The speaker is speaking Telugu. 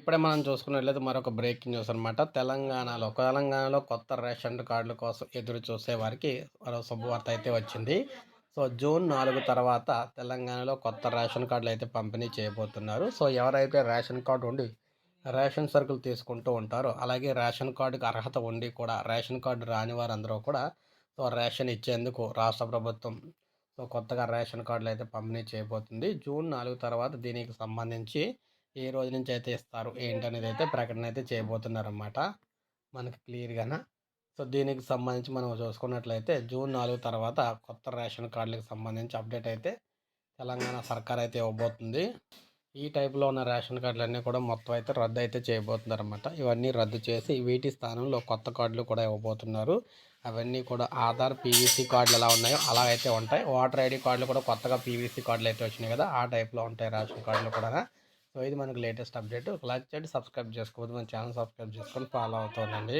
ఇప్పుడే మనం చూసుకున్నట్లయితే మరొక బ్రేకింగ్ న్యూస్ అనమాట తెలంగాణలో తెలంగాణలో కొత్త రేషన్ కార్డుల కోసం ఎదురు చూసే వారికి మరో శుభవార్త అయితే వచ్చింది. సో జూన్ నాలుగు తర్వాత తెలంగాణలో కొత్త రేషన్ కార్డులు అయితే పంపిణీ చేయబోతున్నారు. సో ఎవరైతే రేషన్ కార్డు ఉండి రేషన్ సరుకులు తీసుకుంటూ ఉంటారో అలాగే రేషన్ కార్డుకి అర్హత ఉండి కూడా రేషన్ కార్డు రాని వారందరూ కూడా సో రేషన్ ఇచ్చేందుకు రాష్ట్ర ప్రభుత్వం సో కొత్తగా రేషన్ కార్డులు అయితే పంపిణీ చేయబోతుంది. జూన్ నాలుగు తర్వాత దీనికి సంబంధించి ఏ రోజు నుంచి అయితే ఇస్తారు ఏంటనేది అయితే ప్రకటన అయితే చేయబోతున్నారన్నమాట. మనకి క్లియర్గాన? సో దీనికి సంబంధించి మనం చూసుకున్నట్లయితే జూన్ నాలుగు తర్వాత కొత్త రేషన్ కార్డులకు సంబంధించి అప్డేట్ అయితే తెలంగాణ సర్కార్ అయితే ఇవ్వబోతుంది. ఈ టైప్లో ఉన్న రేషన్ కార్డులన్నీ కూడా మొత్తం అయితే రద్దు అయితే చేయబోతున్నారనమాట ఇవన్నీ రద్దు చేసి వీటి స్థానంలో కొత్త కార్డులు కూడా ఇవ్వబోతున్నారు. అవన్నీ కూడా ఆధార్ పీవీసీ కార్డులు ఎలా ఉన్నాయో అలా అయితే ఉంటాయి. ఓటర్ ఐడి కార్డులు కూడా కొత్తగా పీవీసీ కార్డులు అయితే వచ్చినాయి కదా ఆ టైప్లో ఉంటాయి రేషన్ కార్డులు కూడా సో ఇది మనకు లేటెస్ట్ అప్డేట్. లైక్ చేయండి సబ్స్క్రైబ్ చేసుకోవద్దు. మన ఛానల్ సబ్స్క్రైబ్ చేసుకొని ఫాలో అవుతుందండి